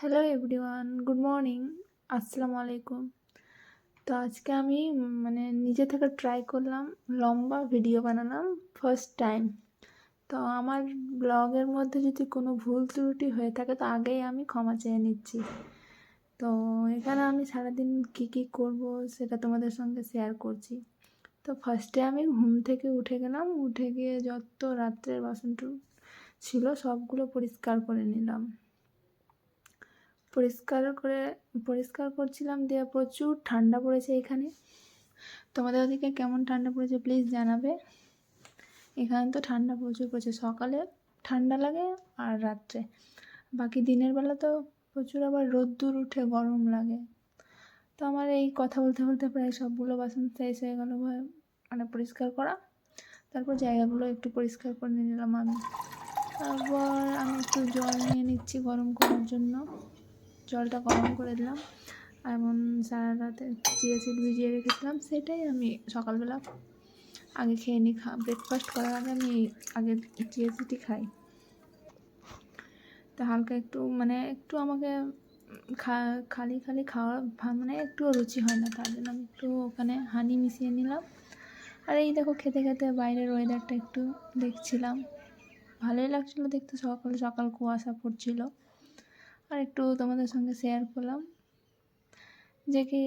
Hello everyone good morning আসসালামু আলাইকুম তো আজকে আমি মানে নিজে থেকে ট্রাই করলাম, লম্বা ভিডিও বানালাম ফার্স্ট টাইম তো আমার ব্লগের মধ্যে যদি কোনো ভুল ত্রুটি হয়ে থাকে, তো আগেই আমি ক্ষমা চেয়ে নিচ্ছি। তো এখানে আমি সারাদিন কী কী করব সেটা তোমাদের সঙ্গে শেয়ার করছি। তো ফার্স্টে আমি ঘুম থেকে উঠে গেলাম, উঠে গিয়ে যত রাত্রের বাসন ছিল সবগুলো পরিষ্কার করে নিলাম। পরিষ্কার করে, পরিষ্কার করছিলাম, দিয়ে প্রচুর ঠান্ডা পড়েছে এখানে। তোমাদের ওদিকে কেমন ঠান্ডা পড়েছে প্লিজ জানাবে। এখানে তো ঠান্ডা প্রচুর পড়েছে, সকালে ঠান্ডা লাগে আর রাত্রে। বাকি দিনের বেলা তো প্রচুর আবার রোদ্দুর উঠে গরম লাগে। তো আমার এই কথা বলতে বলতে প্রায় সবগুলো বাসন শেষ হয়ে গেলো মানে পরিষ্কার করা। তারপর জায়গাগুলো একটু পরিষ্কার করে নিয়ে নিলাম আমি। তারপর আমি একটু জল নিয়ে নিচ্ছি গরম করার জন্য। জলটা গরম করে দিলাম। এমন সারা রাতে চিয়া সিড ভিজিয়ে রেখেছিলাম, সেটাই আমি সকালবেলা আগে খেয়ে নিই, খা ব্রেকফাস্ট করার আগে আমি আগে চিয়া সিডই খাই। তো হালকা একটু মানে একটু আমাকে খা খালি খালি খাওয়া মানে একটু রুচি হয় না, তার জন্য আমি একটু ওখানে হানি মিশিয়ে নিলাম। আর এই দেখো খেতে খেতে বাইরের ওয়েদারটা একটু দেখছিলাম। ভালোই লাগছিল দেখতে সকাল সকাল কুয়াশা পড়ছিল। আর একটু তোমাদের সঙ্গে শেয়ার করলাম যে কি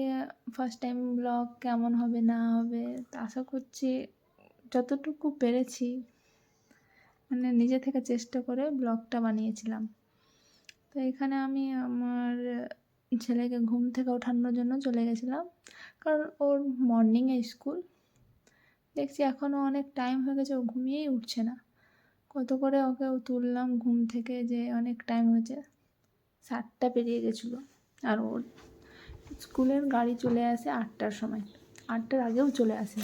ফার্স্ট টাইম ব্লগ কেমন হবে, না হবে আশা করছি যতটুকু পেরেছি মানে নিজে থেকে চেষ্টা করে ব্লগটা বানিয়েছিলাম। তো এখানে আমি আমার ছেলেকে ঘুম থেকে ওঠানোর জন্য চলে গেছিলাম, কারণ ওর মর্নিংয়ে স্কুল দেখছি এখনও অনেক টাইম হয়ে গেছে, ও ঘুমিয়েই উঠছে না। কত করে ওকে তুললাম ঘুম থেকে যে অনেক টাইম হয়েছে। সাতটা পেরিয়ে গেছিল। আর ওর স্কুলের গাড়ি চলে আসে আটটার সময়। আটটার আগেও চলে আসে।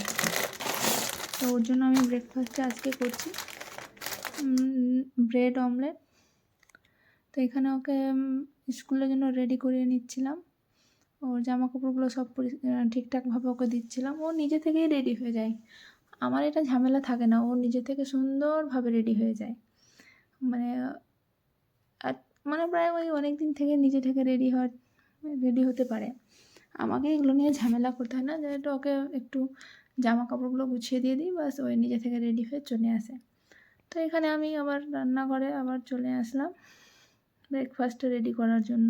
তো ওর জন্য আমি ব্রেকফাস্টে আজকে করছি। ব্রেড অমলেট তো এখানে ওকে স্কুলের জন্য রেডি করিয়ে নিচ্ছিলাম। ওর জামা কাপড়গুলো সব পরি- ঠিকঠাকভাবে ওকে দিচ্ছিলাম। ও নিজে থেকেই রেডি হয়ে যায়। আমার এটা ঝামেলা থাকে না। ও নিজে থেকে সুন্দরভাবে রেডি হয়ে যায়। মানে মানে প্রায় ওই অনেক দিন থেকে নিজে থেকে রেডি হওয়ার রেডি হতে পারে। আমাকে এগুলো নিয়ে ঝামেলা করতে হয় না যেহেতু ওকে একটু জামা কাপড়গুলো গুছিয়ে দিয়ে দিই বাস ওই নিজে থেকে রেডি হয়ে চলে আসে। তো এখানে আমি আবার রান্নাঘরে আবার চলে আসলাম ব্রেকফাস্টটা রেডি করার জন্য।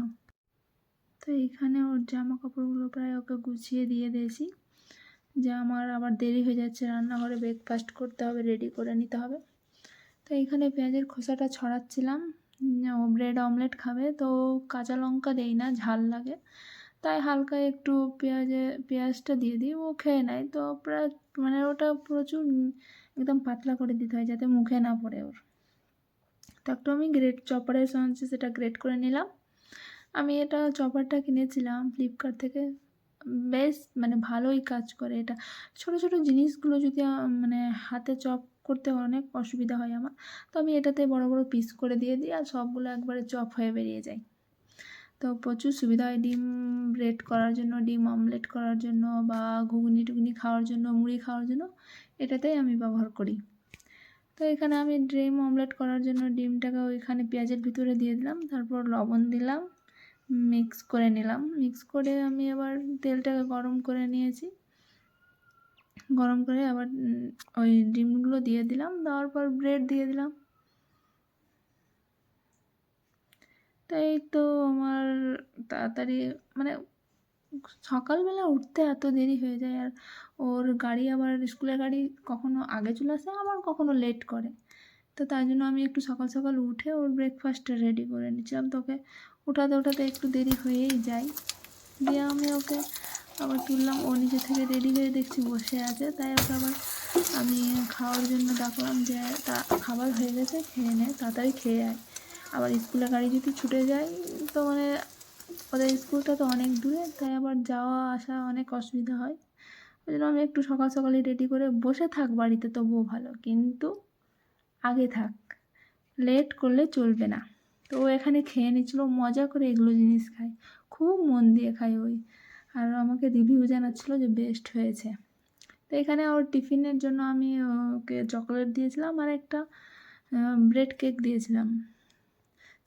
তো এইখানে ওর জামা কাপড়গুলো প্রায় ওকে গুছিয়ে দিয়ে দিয়েছি। যে আমার আবার দেরি হয়ে যাচ্ছে, রান্নাঘরে ব্রেকফাস্ট করতে হবে রেডি করে নিতে হবে। তো এইখানে পেঁয়াজের খোসাটা ছড়াচ্ছিলাম। ব্রেড অমলেট খাবে। তো কাঁচা লঙ্কা দেই না, ঝাল লাগে। তাই হালকা একটু পেঁয়াজে, পেঁয়াজটা দিয়ে দিই, ও খেয়ে নেয়। তো প্রায় মানে ওটা প্রচুর একদম পাতলা করে দিতে হয় যাতে মুখে না পড়ে ওর। তো একটু আমি গ্রেট, চপারের সাহায্যে সেটা গ্রেট করে নিলাম। আমি এটা চপারটা কিনেছিলাম ফ্লিপকার্ট থেকে। বেশ মানে ভালোই কাজ করে এটা। ছোট ছোট জিনিসগুলো যদি মানে হাতে চপ করতে অনেক অসুবিধা হয় আমার। তো আমি এটাতে বড় বড় পিস করে দিয়ে দিই আর সবগুলো একবারে চপ হয়ে বেরিয়ে যায়। তো প্রচুর সুবিধা হয় ডিম ব্রেড করার জন্য, ডিম অমলেট করার জন্য বা ঘুগনি টুগনি খাওয়ার জন্য, মুড়ি খাওয়ার জন্য এটাতেই আমি ব্যবহার করি। তো এখানে আমি ডিম অমলেট করার জন্য ডিমটাকে ওইখানে পেঁয়াজের ভিতরে দিয়ে দিলাম, তারপর লবণ দিলাম মিক্স করে নিলাম। মিক্স করে আমি আবার তেলটাকে গরম করে নিয়েছি। গরম করে আবার ওই ডিমগুলো দিয়ে দিলাম, দেওয়ার পর ব্রেড দিয়ে দিলাম। তাই তো আমার তাড়াতাড়ি মানে সকালবেলা উঠতে এত দেরি হয়ে যায়, আর ওর গাড়ি আবার স্কুলের গাড়ি কখনো আগে চলে আসে, আবার কখনো লেট করে। তো তাই জন্য আমি একটু সকাল সকাল উঠে ওর ব্রেকফাস্টটা রেডি করে নিচ্ছিলাম। তোকে উঠাতে উঠাতে একটু দেরি হয়েই যায়। দিয়ে আমি ওকে আবার তুললাম ও নিজে থেকে রেডি হয়ে দেখছি বসে আছে। তাই ওকে আবার আমি খাওয়ার জন্য ডাকলাম যে, তা খাবার হয়ে গেছে, খেয়ে নে, তাড়াতাড়ি খেয়ে আয়। আবার স্কুলের গাড়ি যদি ছুটে যায়, তো মানে ওদের স্কুলটা তো অনেক দূরে, তাই আবার যাওয়া, আসা অনেক অসুবিধা হয়। ওই জন্য আমি একটু সকাল সকালে রেডি করে বসে থাক বাড়িতে, তবুও ভালো। কিন্তু আগে থাক। লেট করলে চলবে না। তো ও এখানে খেয়ে নিচ্ছিল, মজা করে এগুলো জিনিস খায়। খুব মন দিয়ে খায় ওই। আর আমাকে রিভিউ জানাচ্ছিল যে বেস্ট হয়েছে। তো এখানে ওর টিফিনের জন্য আমি ওকে চকলেট দিয়েছিলাম আর একটা ব্রেড কেক দিয়েছিলাম।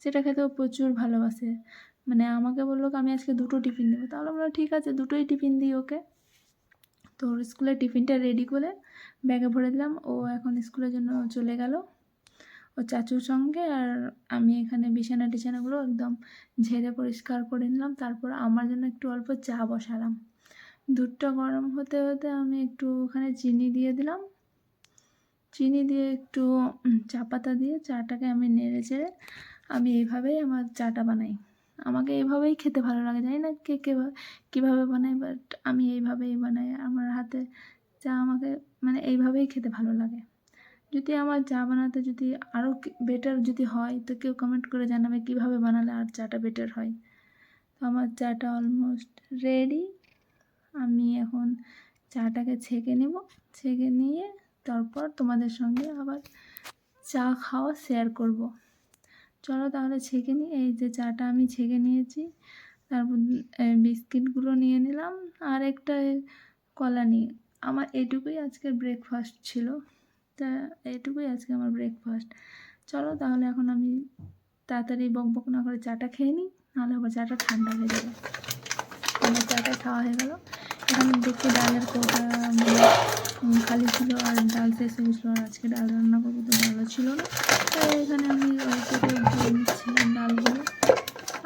সেটা খেতেও প্রচুর ভালোবাসে। মানে আমাকে বলল আমি আজকে দুটো টিফিন দেবো। তাহলে বলল ঠিক আছে, দুটোই টিফিন দিই ওকে। তো ওর স্কুলের টিফিনটা রেডি করে ব্যাগে ভরে দিলাম। ও এখন স্কুলের জন্য চলে গেল। ও চাচুর সঙ্গে আর আমি এখানে বিছানা টিছানাগুলো একদম ঝেড়ে পরিষ্কার করে নিলাম। তারপর আমার জন্য একটু অল্প চা বসালাম। দুধটা গরম হতে হতে আমি একটু ওখানে চিনি দিয়ে দিলাম। চিনি দিয়ে একটু চা পাতা দিয়ে চাটাকে আমি নেড়ে চেড়ে আমি এইভাবেই আমার চাটা বানাই। আমাকে এইভাবেই খেতে ভালো লাগে, জানি না কে কে কীভাবে বানাই বাট আমি এইভাবেই বানাই। আমার হাতে চা আমাকে মানে এইভাবেই খেতে ভালো লাগে। যদি আমার চা বানাতে যদি আরও বেটার যদি হয়, তো কেউ কমেন্ট করে জানাবে কীভাবে বানালে আর চাটা বেটার হয়। তো আমার চাটা অলমোস্ট রেডি আমি এখন চাটাকে ছেঁকে নেব। ছেঁকে নিয়ে তারপর তোমাদের সঙ্গে আবার চা খাওয়া শেয়ার করব। চলো তাহলে ছেঁকে নিই। এই যে চাটা আমি ছেঁকে নিয়েছি। তারপর বিস্কিটগুলো নিয়ে নিলাম। আর একটা কলা নিয়ে। আমার এটুকুই আজকের ব্রেকফাস্ট ছিল। তা এইটুকুই আজকে আমার ব্রেকফাস্ট চলো তাহলে এখন আমি তাড়াতাড়ি বক বক না করে চাটা খেয়ে নিই, নাহলে আবার চাটা ঠান্ডা হয়ে যাবে। আমার চাটা খাওয়া হয়ে গেল। এখানে দেখছি ডালের কৌটা মানে খালি ছিল আর ডাল শেষ হয়ে আর আজকে ডাল রান্না করব তো ডালও ছিল না। তাই এখানে আমি করে ধুয়ে নিচ্ছিলাম ডালগুলো।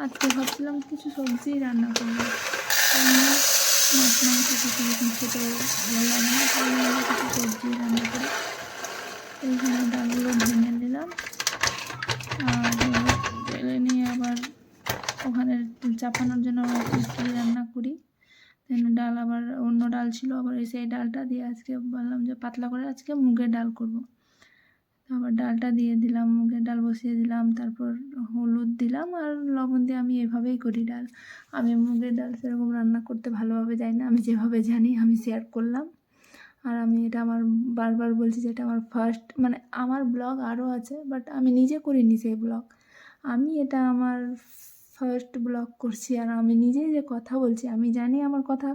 আজকে ভাবছিলাম কিছু সবজি রান্না করব। মাছ, মাংস কিছু রকম খেতে ভালো লাগে না কিছু সবজি রান্না করি। এইখানে ডালগুলো ভেঙে নিলাম আর ঢেলে নিয়ে আবার ওখানে চাপানোর জন্য খিচুড়ি রান্না করি। ডাল আবার অন্য ডাল ছিল, আবার এই সেই ডালটা দিয়ে আজকে বললাম যে পাতলা করে আজকে মুগের ডাল করব। আবার ডালটা দিয়ে দিলাম, মুগের ডাল বসিয়ে দিলাম, তারপর হলুদ দিলাম আর লবণ দিয়ে আমি এভাবেই করি ডাল। আমি মুগের ডাল সেরকম রান্না করতে ভালোভাবে যাই না, আমি যেভাবে জানি আমি শেয়ার করলাম। আর আমি এটা আমার বারবার বলছি যে এটা আমার ফার্স্ট মানে আমার ব্লগ আরও আছে বাট আমি নিজে করিনি সেই ব্লগ আমি এটা আমার ফার্স্ট ব্লগ করছি আর আমি নিজেই যে কথা বলছি, আমি জানি আমার কথা,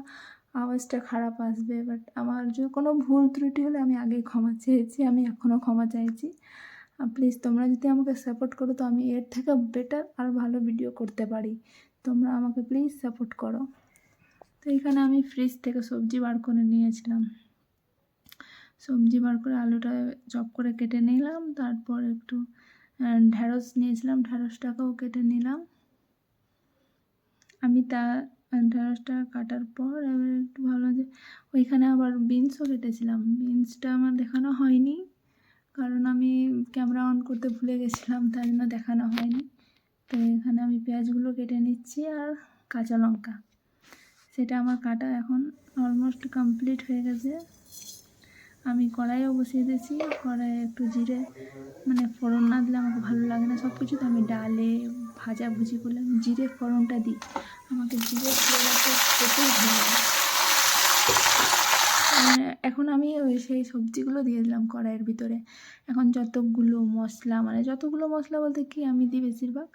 আওয়াজটা খারাপ আসবে বাট আমার যদি কোনো ভুল ত্রুটি হলে আমি আগেই ক্ষমা চেয়েছি, আমি এখনও ক্ষমা চাইছি। প্লিজ তোমরা যদি আমাকে সাপোর্ট করো, তো আমি এর থেকে বেটার আর ভালো ভিডিও করতে পারি। তোমরা আমাকে প্লিজ সাপোর্ট করো। তো এখানে আমি ফ্রিজ থেকে সবজি বার করে নিয়েছিলাম। সবজি বার করে আলুটা চপ করে কেটে নিলাম। তারপর একটু ঢ্যাঁড়স নিয়েছিলাম ঢ্যাঁড়সটাকেও কেটে নিলাম। আমি তা ঢ্যাঁড়সটা কাটার পর এবার একটু ভাবলাম যে, ওইখানে আবার বিনসও কেটেছিলাম। বিনসটা আমার দেখানো হয়নি, কারণ আমি ক্যামেরা অন করতে ভুলে গেছিলাম, তাই জন্য দেখানো হয়নি। তো এখানে আমি পেঁয়াজগুলো কেটে নিচ্ছি আর কাঁচা লঙ্কা। সেটা আমার কাটা এখন অলমোস্ট কমপ্লিট হয়ে গেছে। আমি কড়াইও বসিয়ে দিয়েছি। কড়াইয়ে একটু জিরে মানে ফোড়ন না দিলে আমাকে ভালো লাগে না। সব কিছুতে আমি ডালে ভাজা ভুজি করলে আমি জিরে ফোড়নটা দিই। আমাকে জিরে ফ্লেভারটা ভালো লাগে। মানে এখন আমি ওই সেই সবজিগুলো দিয়ে দিলাম কড়াইয়ের ভিতরে। এখন যতগুলো মশলা মানে যতগুলো মশলা বলতে কি আমি দিই বেশিরভাগ?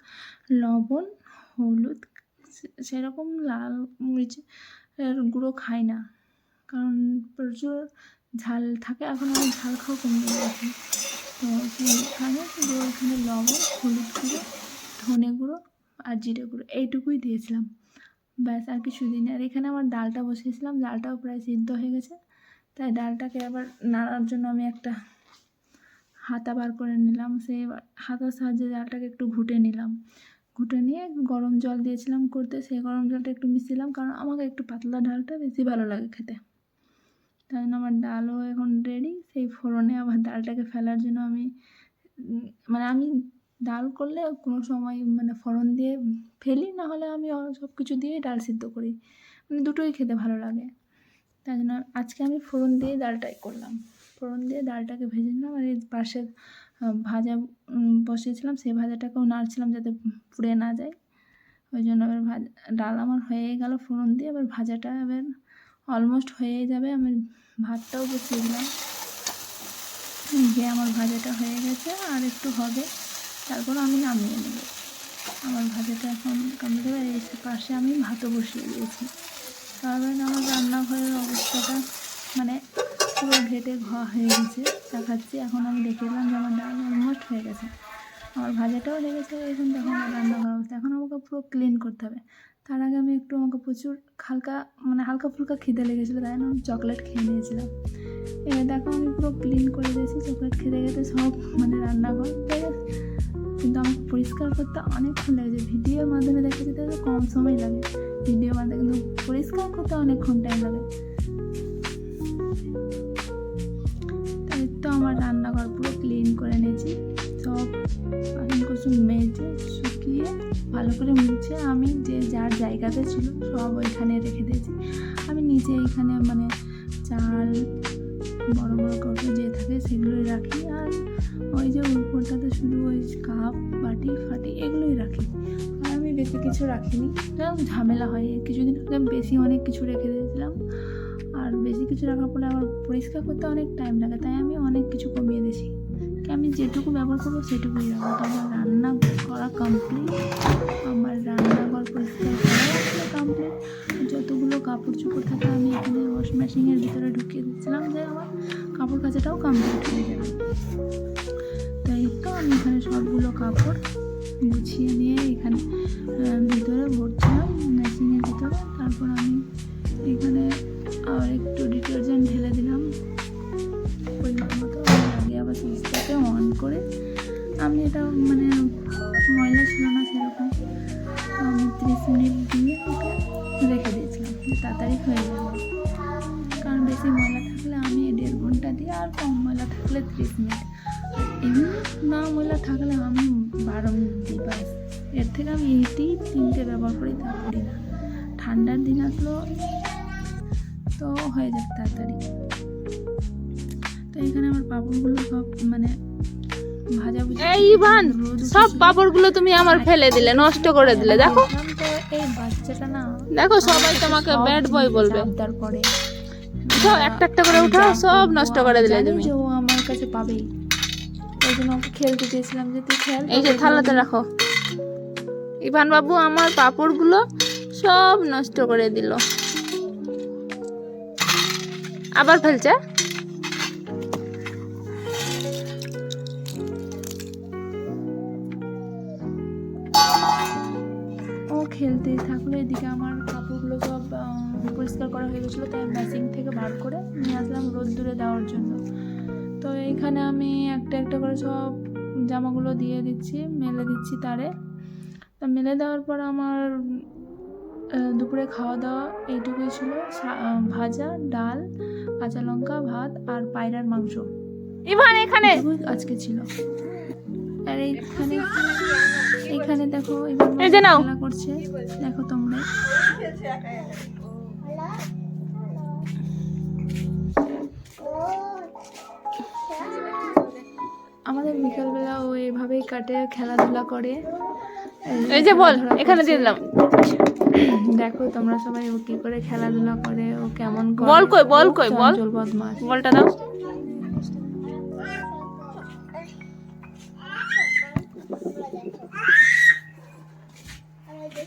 লবণ, হলুদ সেরকম লাল মরিচ গুঁড়ো খাই না। কারণ প্রচুর ঝাল থাকে, এখন আমি ঝাল খাওয়া কমিয়ে দিয়েছি তো সেইখানে শুধু ওইখানে লবণ, হলুদ গুঁড়ো, ধনে গুঁড়ো আর জিরে গুঁড়ো, এইটুকুই দিয়েছিলাম। ব্যাস, আর কিছু দিন আর এখানে আমার ডালটা বসিয়েছিলাম, ডালটাও প্রায় সিদ্ধ হয়ে গেছে। তাই ডালটাকে আবার নাড়ার জন্য আমি একটা হাতা বার করে নিলাম। সেই হাতার সাহায্যে ডালটাকে একটু ঘুটে নিলাম। ঘুটে নিয়ে গরম জল দিয়েছিলাম করতে, সেই গরম জলটা একটু মিশিয়েলাম কারণ আমাকে একটু পাতলা ডালটা বেশি ভালো লাগে খেতে। তাই জন্য আমার ডালও এখন রেডি সেই ফোড়নে আবার ডালটাকে ফেলার জন্য আমি মানে আমি ডাল করলে কোনো সময় মানে ফোড়ন দিয়ে ফেলি, না হলে আমি সব কিছু দিয়েই ডাল সিদ্ধ করি। মানে দুটোই খেতে ভালো লাগে। তাই জন্য আজকে আমি ফোড়ন দিয়ে ডালটাই করলাম। ফোড়ন দিয়ে ডালটাকে ভেজে নিলাম আর এই পাশে ভাজা বসিয়েছিলাম, সেই ভাজাটাকেও নাড়ছিলাম যাতে পুড়ে না যায়। ওই জন্য এবার ভাজা, ডাল আমার হয়ে গেল ফোড়ন দিয়ে, এবার ভাজাটা এবার অলমোস্ট হয়ে যাবে। আমি ভাতটাও বসিয়ে দিলাম। যে আমার ভাজাটা হয়ে গেছে, আর একটু হবে। তারপর আমি নামিয়ে নেব। আমার ভাজাটা এখন কমপ্লিট হয়ে এসে পাশে আমি ভাতও বসিয়ে দিয়েছি। কারণ আমার রান্নাঘরের অবস্থাটা মানে পুরো ঘেটে ঘ হয়ে গেছে, দেখাচ্ছি। এখন আমি দেখে এলাম যে আমার ডাল অলমোস্ট হয়ে গেছে। আমার ভাজাটাও হয়ে গেছে। এখন আমার রান্না করার অবস্থা। এখন আমাকে পুরো ক্লিন করতে হবে। তার আগে আমি একটু আমাকে প্রচুর হালকা মানে হালকা ফুলকা খিদে লেগেছিলো, তাই আমি চকলেট খেয়ে নিয়েছিলাম। এবার দেখো আমি পুরো ক্লিন করে দিয়েছি চকলেট খেতে খেতে সব মানে রান্নাঘর? কিন্তু আমাকে পরিষ্কার করতে অনেকক্ষণ লেগেছে ভিডিওর মাধ্যমে দেখা যেতে কম সময় লাগে। ভিডিও মাধ্যমে কিন্তু পরিষ্কার করতে অনেকক্ষণ টাইম লাগে। তাই তো আমার রান্নাঘর পুরো ক্লিন করে নিয়েছি। সব বাসন কুসুন মেজে শুকিয়ে ভালো করে মুছে আমি যে যার জায়গাতে ছিল সব ওইখানে রেখে দিয়েছি। আমি নিচে এইখানে মানে চাল, বড় বড় কৌটো যে থাকে সেগুলোই রাখি আর ওই যে উপরটাতে শুধু ওই কাপ, বাটি, ফাটি এগুলোই রাখি। আর আমি বেশি কিছু রাখিনি। ঝামেলা হয়, কিছুদিন আগে বেশি অনেক কিছু রেখে দিয়েছিলাম। আর বেশি কিছু রাখার পরে আমার পরিষ্কার করতে অনেক টাইম লাগে, তাই আমি অনেক কিছু কমিয়ে দিয়েছি। আমি যেটুকু ব্যবহার করব সেটুকুই রাখব রান্না করা কমপ্লিট আমার রান্নাঘর পরিষ্কার করা কমপ্লিট যতগুলো কাপড় চোপড় থাকে আমি এখানে ওয়াশ মেশিনের ভিতরে ঢুকিয়ে দিচ্ছিলাম যে আমার কাপড় কাচাটাও কমপ্লিট হয়ে যাবে। তাই তো আমি এখানে সবগুলো কাপড় গুছিয়ে নিয়ে এখানে ভিতরে ভরছিলাম মেশিনের ভিতরে। তারপর আমি এখানে আর একটু ডিটারজেন্ট ঢেলে দিলাম। পরিমাণ মতো। আগে আবার সুইচটাকে অন করে আমি এটা মানে ময়লা ছিল না সেরকম। আমি ত্রিশ মিনিট দিয়ে ওকে রেখে দিয়েছিলাম। তাড়াতাড়ি হয়ে যাবে। কারণ বেশি ময়লা থাকলে আমি দেড় ঘণ্টা দিই আর কম ময়লা থাকলে ত্রিশ মিনিট। এমনি না ময়লা থাকলে আমি বারো মিনিট দিই ব্যাস। এর থেকে আমি এইটি তিনটে ব্যবহার করি তা করি না। ঠান্ডার দিন আসলো, তো হয়ে যাবে তাড়াতাড়ি। তো এখানে আমার পাপড়গুলো সব মানে ভুজি এই ইভান সব পাপড়গুলো তুমি আমার ফেলে দিলে নষ্ট করে দিলে দেখো। এই বাচ্চাটা না দেখো সবাই তোমাকে ব্যাড বয় বলবে। আবদার করে একটা একটা করে উঠাও সব নষ্ট করে দিলে তুমি। যে ও আমার কাছে পাবেই ওই জন্য ওকে খেলতে চেয়েছিলাম যে তুই খেল এই যে থালাতে রাখো। ইভান বাবু আমার পাপড়গুলো সব নষ্ট করে দিল। আবার ফেলছে? ও খেলতেই থাকল এদিকে আমার কাপড়গুলো সব পরিষ্কার করা হয়ে গেছিল তাই মেশিন থেকে বার করে নিয়ে আসলাম রোদ্দুরে দেওয়ার জন্য। তো এইখানে আমি একটা একটা করে সব জামাগুলো দিয়ে দিচ্ছি মেলে দিচ্ছি তারে। তা মেলে দেওয়ার পর আমার দুপুরে খাওয়া দাওয়া এইটুকুই ছিল। ভাজা ডাল কাঁচা লঙ্কা ভাত আর পায়রার মাংস। ইভান এখানে! আজকে ছিল। আর এইখানে এইখানে দেখো এই যে নাও। করছে। দেখো তোমরা। আমাদের বিকালবেলা ও এভাবেই কাটে খেলাধুলা করে। এই যে বল এখানে। দিয়ে দিলাম। দেখো তোমরা সবাই ও কি করে খেলাধুলা করে ও কেমন বল কই, বল কই, বল। বদমাশ। বলটা দাও।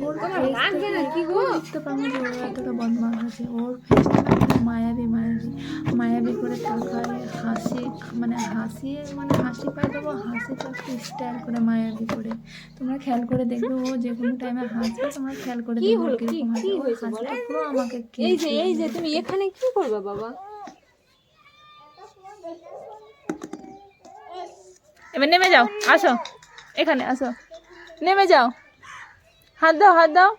বুঝতে পারব যে ও এতটা বদমাস আছে। ওর মায়াবী মায়াবী মায়াবী করে তাকায় হাসি মানে হাসি মানে হাসি পায় দেবো হাসিটা একটু স্টাইল করে মায়াবী করে। তোমরা খেয়াল করে দেখবে ও যে কোনো টাইমে হাসবে তোমরা খেয়াল করে দেখবে কীরকম হাসিটা পুরো আমাকে এই যে এই যে তুমি এখানে কি করবে বাবা? এবার নেমে যাও আসো। এখানে আসো। নেমে যাও। হাত দাও হাত দাও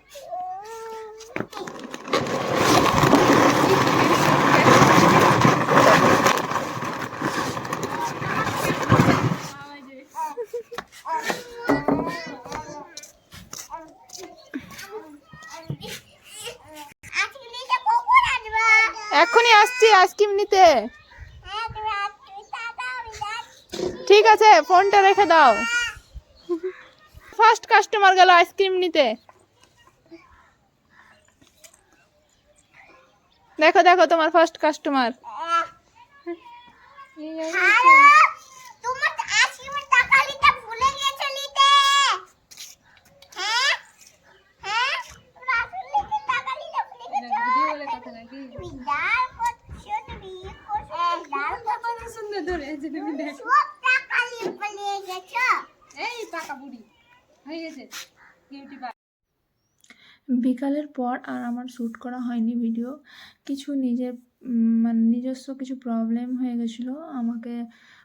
এখনই আসছি আইসক্রিম নিতে ঠিক আছে ফোনটা রেখে দাও। ফার্স্ট কাস্টমার গেল আইসক্রিম নিতে। দেখো দেখো তোমার ফার্স্ট কাস্টমার বিকালের পর আর আমার শ্যুট করা হয়নি ভিডিও। কিছু নিজের মানে নিজস্ব কিছু প্রবলেম হয়ে গেছিল। আমাকে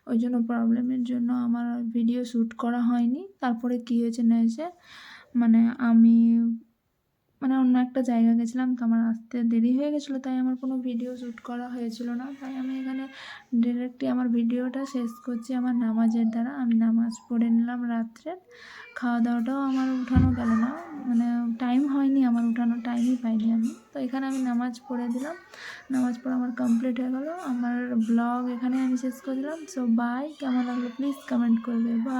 ওই জন্য প্রবলেমের জন্য আমার ভিডিও শ্যুট করা হয়নি। তারপরে কী হয়েছে না হয়েছে? মানে আমি মানে অন্য একটা জায়গা গেছিলাম তো আমার আসতে দেরি হয়ে গেছিল, তাই আমার কোনো ভিডিও শ্যুট করা হয়েছিল না। তাই আমি এখানে ডিরেক্টলি আমার ভিডিওটা শেষ করছি আমার নামাজের দ্বারা। আমি নামাজ পড়ে নিলাম রাত্রে। খাওয়া দাওয়াটাও আমার উঠানো গেল না। মানে টাইম হয়নি, আমার উঠানো টাইমই পাইনি আমি। তো এখানে আমি নামাজ পড়ে দিলাম। নামাজ পড়ে আমার কমপ্লিট হয়ে গেলো। আমার ব্লগ এখানে আমি শেষ করে দিলাম। সো বাই কেমন লাগল প্লিজ কমেন্ট করবে। বাই